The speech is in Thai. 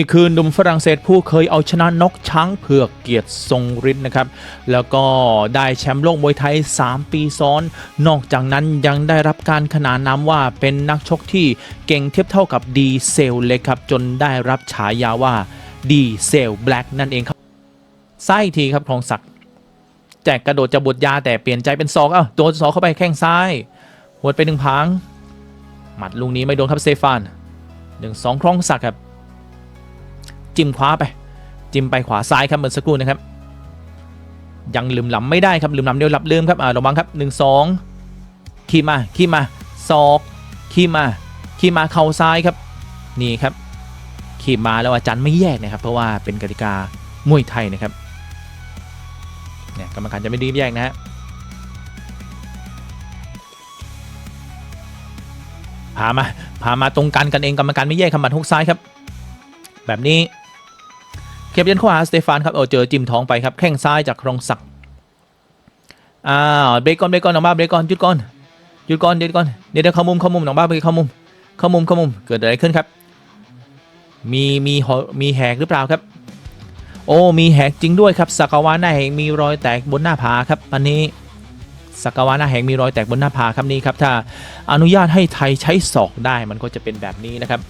นี่คือหนุ่มฝรั่งเศสผู้เคยเอาชนะนกช้างเผือกเกียรติทรงฤทธิ์นะครับ แล้วก็ได้แชมป์โลกมวยไทย 3 ปีซ้อน นอกจากนั้นยังได้รับการขนานนามว่าเป็นนักชกที่เก่งเทียบเท่ากับดีเซลเล็กครับ จนได้รับฉายาว่าดีเซลแบล็กนั่นเองครับซ้ทีครับครองศักดิ์แจกกระโดดจะบดยาแต่เปลี่ยนใจเป็นศอกเอ้าโดนศอกเข้าไปแข้งซ้ายหวดไปหนึ่งพังหมัดลูกนี้ไม่โดนครับเซฟานหนึ่งสองครองศักดิ์ครับ จิ้มขวาไป จิ้มไปขวาซ้ายครับเมื่อสักครู่นะครับ ยังลืมหลำไม่ได้ครับลืมหลำเดียวหลับลืมครับอ่าระวังครับหนึ่งสองขี่มาขี่มาศอกขี่มาขี่มาเข่าซ้ายครับนี่ครับขี่มาแล้วอาจารย์ไม่แยกนะครับ เพราะว่าเป็นกติกามวยไทยนะครับเนี่ยกรรมการจะไม่รีบแยกนะฮะพามาพามาตรงกันกันเองกรรมการไม่แยกคำบัดฮุกซ้ายครับ แบบนี้ บยันขวาสเตฟานครับเอาเจอจิ้มท้องไปครับแข้งซ้ายจากครองศักดิ์อ้าวเบรกก่อนเบรกก่อนน้องบ้าเบรกก่อนหยุดก่อนหยุดก่อนเดี๋ยวก่อนเดี๋ยวเดี๋ยวข้ามุมเข้ามุมน้องบ้าไปเข้ามุมเข้ามุมเข้ามุมเกิดอะไรขึ้นครับ มีมีหมีแหกหรือเปล่าครับ โอ้มีแหกจริงด้วยครับสักวาหน้าแหงมีรอยแตกบนหน้าผาครับอันนี้สักวาหน้าแหงมีรอยแตกบนหน้าผาครับนี่ครับถ้าอนุญาตให้ไทยใช้ศอกได้มันก็จะเป็นแบบนี้นะครับ